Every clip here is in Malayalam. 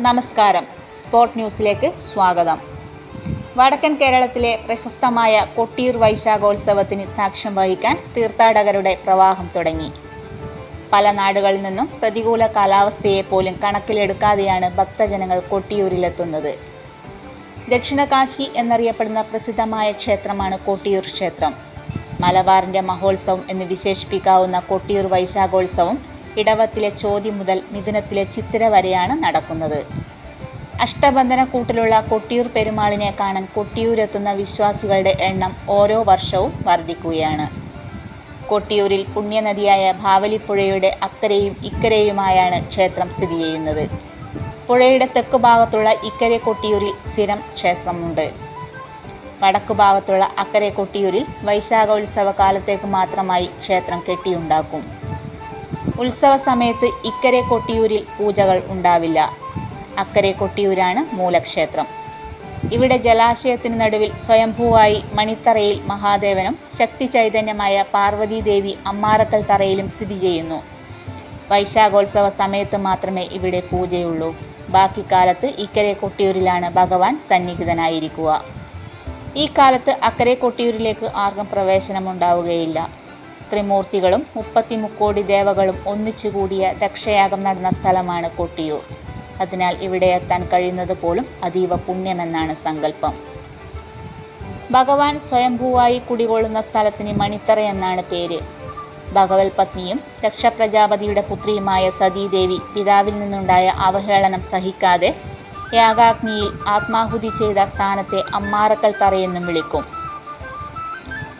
നമസ്കാരം. സ്പോർട്ട് ന്യൂസിലേക്ക് സ്വാഗതം. വടക്കൻ കേരളത്തിലെ പ്രശസ്തമായ കൊട്ടിയൂർ വൈശാഖോത്സവത്തിന് സാക്ഷ്യം വഹിക്കാൻ തീർത്ഥാടകരുടെ പ്രവാഹം തുടങ്ങി. പല നാടുകളിൽ നിന്നും പ്രതികൂല കാലാവസ്ഥയെ പോലും കണക്കിലെടുക്കാതെയാണ് ഭക്തജനങ്ങൾ കൊട്ടിയൂരിലെത്തുന്നത്. ദക്ഷിണകാശി എന്നറിയപ്പെടുന്ന പ്രസിദ്ധമായ ക്ഷേത്രമാണ് കൊട്ടിയൂർ ക്ഷേത്രം. മലബാറിന്റെ മഹോത്സവം എന്ന് വിശേഷിപ്പിക്കാവുന്ന കൊട്ടിയൂർ വൈശാഖോത്സവം ഇടവത്തിലെ ചോതി മുതൽ മിഥുനത്തിലെ ചിത്തിര വരെയാണ് നടക്കുന്നത്. അഷ്ടബന്ധന കൂട്ടിലുള്ള കൊട്ടിയൂർ പെരുമാളിനെ കാണാൻ കൊട്ടിയൂരെത്തുന്ന വിശ്വാസികളുടെ എണ്ണം ഓരോ വർഷവും വർദ്ധിക്കുകയാണ്. കൊട്ടിയൂരിൽ പുണ്യനദിയായ ഭാവലിപ്പുഴയുടെ അക്കരയും ഇക്കരയുമായാണ് ക്ഷേത്രം സ്ഥിതി ചെയ്യുന്നത്. പുഴയുടെ തെക്ക് ഭാഗത്തുള്ള ഇക്കരെ കൊട്ടിയൂരിൽ സ്ഥിരം ക്ഷേത്രമുണ്ട്. വടക്കു ഭാഗത്തുള്ള അക്കരെ കൊട്ടിയൂരിൽ വൈശാഖോത്സവ കാലത്തേക്ക് മാത്രമായി ക്ഷേത്രം കെട്ടിയുണ്ടാക്കും. ഉത്സവ സമയത്ത് ഇക്കരെ കൊട്ടിയൂരിൽ പൂജകൾ ഉണ്ടാവില്ല. അക്കരെ കൊട്ടിയൂരാണ് മൂലക്ഷേത്രം. ഇവിടെ ജലാശയത്തിന് നടുവിൽ സ്വയംഭൂവായി മണിത്തറയിൽ മഹാദേവനും ശക്തി ചൈതന്യമായ പാർവതീദേവി അമ്മാറക്കൽ തറയിലും സ്ഥിതി ചെയ്യുന്നു. വൈശാഖോത്സവ സമയത്ത് മാത്രമേ ഇവിടെ പൂജയുള്ളൂ. ബാക്കി കാലത്ത് ഇക്കരെ കൊട്ടിയൂരിലാണ് ഭഗവാൻ സന്നിഹിതനായിരിക്കുക. ഈ കാലത്ത് അക്കരെ കൊട്ടിയൂരിലേക്ക് ആർക്കും പ്രവേശനമുണ്ടാവുകയില്ല. ത്രിമൂർത്തികളും മുപ്പത്തിമുക്കോടി ദേവകളും ഒന്നിച്ചുകൂടിയ ദക്ഷയാഗം നടന്ന സ്ഥലമാണ് കൊട്ടിയൂർ. അതിനാൽ ഇവിടെ എത്താൻ കഴിയുന്നത് പോലും അതീവ പുണ്യമെന്നാണ് സങ്കല്പം. ഭഗവാൻ സ്വയംഭൂവായി കുടികൊള്ളുന്ന സ്ഥലത്തിന് മണിത്തറ എന്നാണ് പേര്. ഭഗവൽ പത്നിയും ദക്ഷപ്രജാപതിയുടെ പുത്രിയുമായ സതീദേവി പിതാവിൽ നിന്നുണ്ടായ അവഹേളനം സഹിക്കാതെ യാഗാഗ്നിയിൽ ആത്മാഹുതി ചെയ്ത സ്ഥാനത്തെ അമ്മാറക്കൽ തറയെന്നും വിളിക്കും.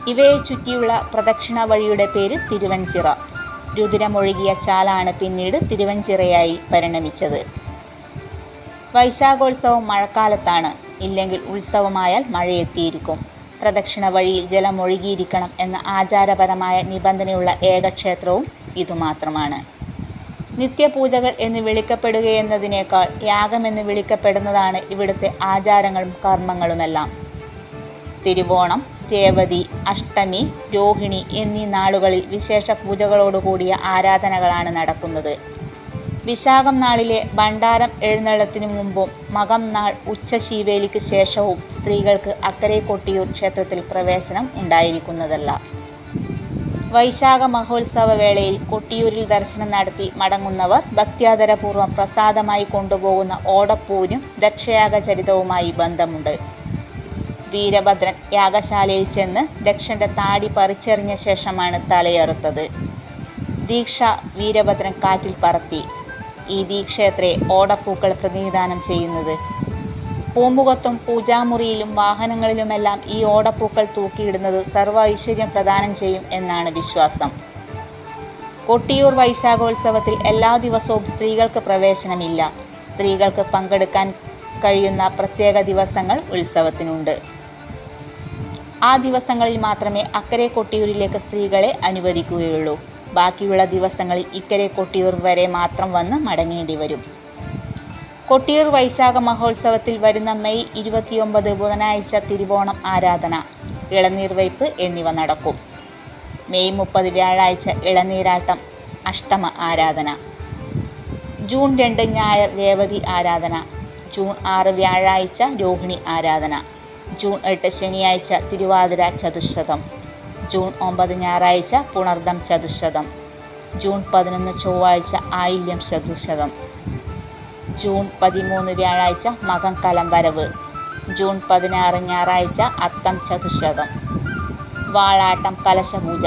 ഇവയെ ചുറ്റിയുള്ള പ്രദക്ഷിണ വഴിയുടെ പേര് തിരുവഞ്ചിറ രുതിരമൊഴുകിയ ചാലാണ് പിന്നീട് തിരുവഞ്ചിറയായി പരിണമിച്ചത്. വൈശാഖോത്സവം മഴക്കാലത്താണ്. ഇല്ലെങ്കിൽ ഉത്സവമായാൽ മഴയെത്തിയിരിക്കും. പ്രദക്ഷിണ വഴിയിൽ ജലമൊഴുകിയിരിക്കണം എന്ന ആചാരപരമായ നിബന്ധനയുള്ള ഏക ക്ഷേത്രവും ഇതുമാത്രമാണ്. നിത്യപൂജകൾ എന്ന് വിളിക്കപ്പെടുകയെന്നതിനേക്കാൾ യാഗമെന്ന് വിളിക്കപ്പെടുന്നതാണ് ഇവിടുത്തെ ആചാരങ്ങളും കർമ്മങ്ങളുമെല്ലാം. തിരുവോണം രേവതി അഷ്ടമി രോഹിണി എന്നീ നാളുകളിൽ വിശേഷ പൂജകളോടുകൂടിയ ആരാധനകളാണ് നടക്കുന്നത്. വിശാഖം നാളിലെ ഭണ്ഡാരം എഴുന്നള്ളത്തിനു മുമ്പും മകം നാൾ ഉച്ചശീവേലിക്ക് ശേഷവും സ്ത്രീകൾക്ക് അക്കരെ കൊട്ടിയൂർ ക്ഷേത്രത്തിൽ പ്രവേശനം ഉണ്ടായിരിക്കുന്നതല്ല. വൈശാഖ മഹോത്സവ വേളയിൽ കൊട്ടിയൂരിൽ ദർശനം നടത്തി മടങ്ങുന്നവർ ഭക്ത്യാദരപൂർവം പ്രസാദമായി കൊണ്ടുപോകുന്ന ഓടപ്പൂവിനും ദക്ഷയാഗ ചരിതവുമായി ബന്ധമുണ്ട്. വീരഭദ്രൻ യാഗശാലയിൽ ചെന്ന് ദക്ഷന്റെ താടി പറിച്ചെറിഞ്ഞ ശേഷമാണ് തലയറുത്തത്. ദീക്ഷ വീരഭദ്രൻ കാറ്റിൽ പറത്തി. ഈ ദീക്ഷയത്രേ ഓടപ്പൂക്കൾ പ്രതിനിധാനം ചെയ്യുന്നത്. പൂമുഖത്തും പൂജാമുറിയിലും വാഹനങ്ങളിലുമെല്ലാം ഈ ഓടപ്പൂക്കൾ തൂക്കിയിടുന്നത് സർവ ഐശ്വര്യം പ്രദാനം ചെയ്യും എന്നാണ് വിശ്വാസം. കൊട്ടിയൂർ വൈശാഖോത്സവത്തിൽ എല്ലാ ദിവസവും സ്ത്രീകൾക്ക് പ്രവേശനമില്ല. സ്ത്രീകൾക്ക് പങ്കെടുക്കാൻ കഴിയുന്ന പ്രത്യേക ദിവസങ്ങൾ ഉത്സവത്തിനുണ്ട്. ആ ദിവസങ്ങളിൽ മാത്രമേ അക്കരെ കൊട്ടിയൂരിലേക്ക് സ്ത്രീകളെ അനുവദിക്കുകയുള്ളൂ. ബാക്കിയുള്ള ദിവസങ്ങളിൽ ഇക്കരെ കൊട്ടിയൂർ വരെ മാത്രം വന്ന് മടങ്ങേണ്ടി വരും. കൊട്ടിയൂർ വൈശാഖ മഹോത്സവത്തിൽ വരുന്ന മെയ് ഇരുപത്തിയൊമ്പത് ബുധനാഴ്ച തിരുവോണം ആരാധന ഇളനീർ വയ്പ് എന്നിവ നടക്കും. മെയ് മുപ്പത് വ്യാഴാഴ്ച ഇളനീരാട്ടം അഷ്ടമ ആരാധന. ജൂൺ രണ്ട് ഞായർ രേവതി ആരാധന ജൂൺ ആറ് വ്യാഴാഴ്ച രോഹിണി ആരാധന. ജൂൺ എട്ട് ശനിയാഴ്ച തിരുവാതിര ചതുശതം ജൂൺ ഒമ്പത് ഞായറാഴ്ച പുണർദം ചതുശതം ജൂൺ പതിനൊന്ന് ചൊവ്വാഴ്ച ആയില്യം ചതുശതം ജൂൺ പതിമൂന്ന് വ്യാഴാഴ്ച മകം കലംവരവ് ജൂൺ പതിനാറ് ഞായറാഴ്ച അത്തം ചതുശതം വാളാട്ടം കലശപൂജ.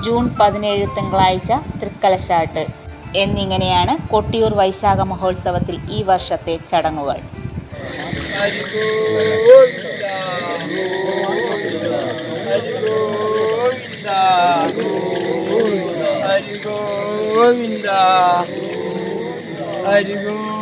ജൂൺ പതിനേഴ് തിങ്കളാഴ്ച തൃക്കലശാട്ട്. എന്നിങ്ങനെയാണ് കൊട്ടിയൂർ വൈശാഖ മഹോത്സവത്തിൽ ഈ വർഷത്തെ ചടങ്ങുകൾ. 아이고 인다 아이고 인다 아이고 인다 아이고